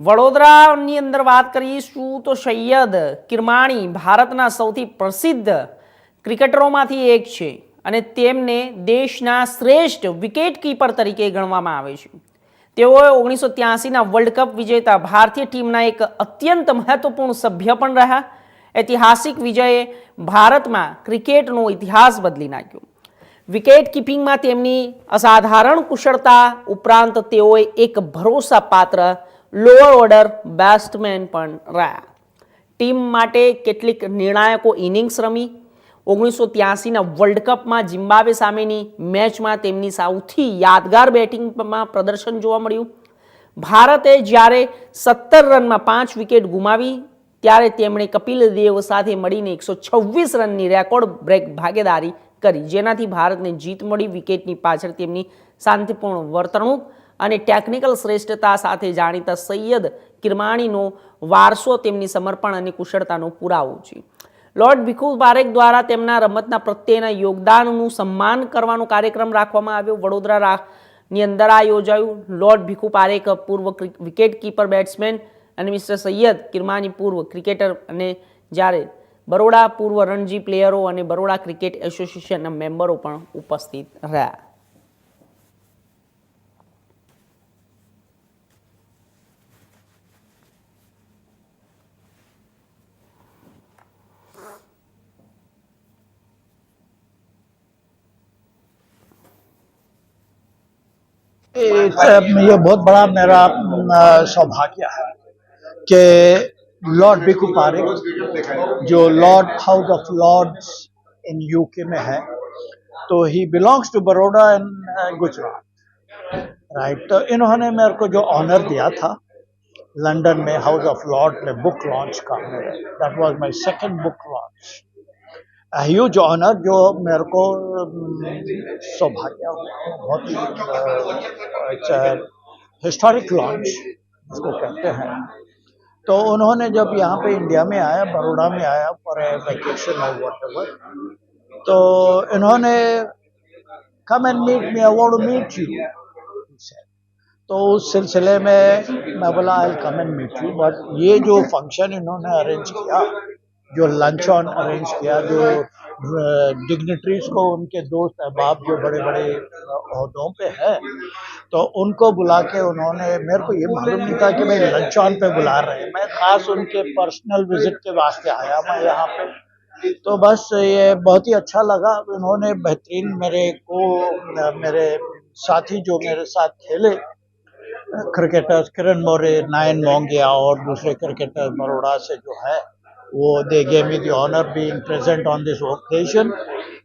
વડોદરાની અંદર વાત કરીશું તો સૈયદ કિરમાણી ભારતના સૌથી પ્રસિદ્ધ ક્રિકેટરોમાંથી એક છે અને તેમને દેશના શ્રેષ્ઠ વિકેટ કીપર તરીકે ગણવામાં આવે છે. તેઓએ ઓગણીસો ત્યાસીના વર્લ્ડ કપ વિજેતા ભારતીય ટીમના એક અત્યંત મહત્વપૂર્ણ સભ્ય પણ રહ્યા. ઐતિહાસિક વિજયે ભારતમાં ક્રિકેટનો ઇતિહાસ બદલી નાખ્યો. વિકેટ કીપિંગમાં તેમની અસાધારણ કુશળતા ઉપરાંત તેઓએ એક ભરોસાપાત્ર લોઅર ઓર્ડર બેટ્સમેન પણ રહ્યા. ટીમ માટે કેટલીક નિર્ણાયકો ઇનિંગ્સ રમી. ઓગણીસો ત્યાસીના વર્લ્ડ કપમાં જિમ્બાબ્વે સામેની મેચમાં તેમની સૌથી યાદગાર બેટિંગમાં પ્રદર્શન જોવા મળ્યું. ભારતે જ્યારે સત્તર રનમાં પાંચ વિકેટ ગુમાવી, ત્યારે તેમણે કપિલ દેવ સાથે મળીને એકસો છવ્વીસ રનની રેકોર્ડ બ્રેક ભાગીદારી કરી. જેનાથી ભારતને જીત મળી વિકેટની પાછળ તેમની શાંતિપૂર્ણ વર્તણૂક અને ટેકનિકલ શ્રેષ્ઠતા સાથે જાણીતા સૈયદ કિરમાણીનો વારસો તેમની સમર્પણ અને કુશળતાનો પુરાવો છે. લોર્ડ ભીખુ બારેક દ્વારા તેમના રમતના પ્રત્યેના યોગદાનનું સન્માન કરવાનો કાર્યક્રમ રાખવામાં આવ્યો. વડોદરા ની અંદર આ યોજાયું. લોર્ડ ભીખુ પારેખ પૂર્વ વિકેટ કીપર બેટ્સમેન અને મિસ્ટર સૈયદ કિરમાની પૂર્વ ક્રિકેટર અને જ્યારે બરોડા પૂર્વ રણજી પ્લેયરો અને બરોડા ક્રિકેટ એસોસિએશનના મેમ્બરો પણ ઉપસ્થિત રહ્યા. ये बहुत बड़ा मेरा सौभाग्य है कि लॉर्ड बिकू पारिक जो Lord House of Lords in UK में है तो ही belongs to Baroda in Gujarat right तो इन्होंने मेरे को जो ऑनर दिया था लंदन में हाउस ऑफ़ लॉर्ड में बुक लॉन्च का that was my second book launch huge honour जो मेरे को, सौभाग्य, बहुत हिस्टोरिक लॉन्च इसको कहते हैं। तो उन्होंने जब यहाँ पे इंडिया में आया बड़ोड़ा में आया फॉर वेकेशन और वट तो इन्होंने come and meet me award meet you तो उस सिलसिले में मैं बोला I come and meet you but ये जो फ़ंक्शन इन्होंने अरेंज किया जो लंच ऑन अरेंज किया, जो डिग्नेटरीज को, उनके दोस्त अहबाब जो बड़े बड़े अहदों पे है तो उनको बुला के उन्होंने, मेरे को ये मालूम नहीं था कि भाई लंच ऑन पे बुला रहे हैं। मैं खास उनके पर्सनल विज़िट के वास्ते आया मैं यहाँ पे। तो बस ये बहुत ही अच्छा लगा। उन्होंने बेहतरीन मेरे को मेरे साथी जो मेरे साथ खेले क्रिकेटर्स किरण मौर्य, नायन मोंगिया और दूसरे क्रिकेटर बड़ोड़ा से जो है वो they gave me the honour being present on this occasion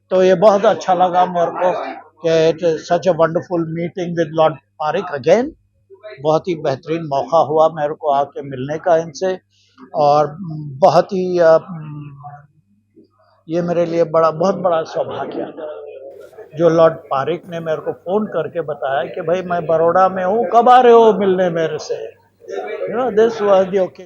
तो ये बहुत अच्छा लगा मेरे को कि it such a wonderful meeting with Lord Parikh again बहुत ही बेहतरीन मौका हुआ मेरे को आके मिलने का इनसे। और बहुत ही ये मेरे लिए बड़ा, बहुत बड़ा सौभाग्य जो लॉर्ड पारिक ने मेरे को फ़ोन करके बताया कि भाई मैं बड़ोड़ा में हूँ, कब आ रहे हो मिलने मेरे से? You know this was the okay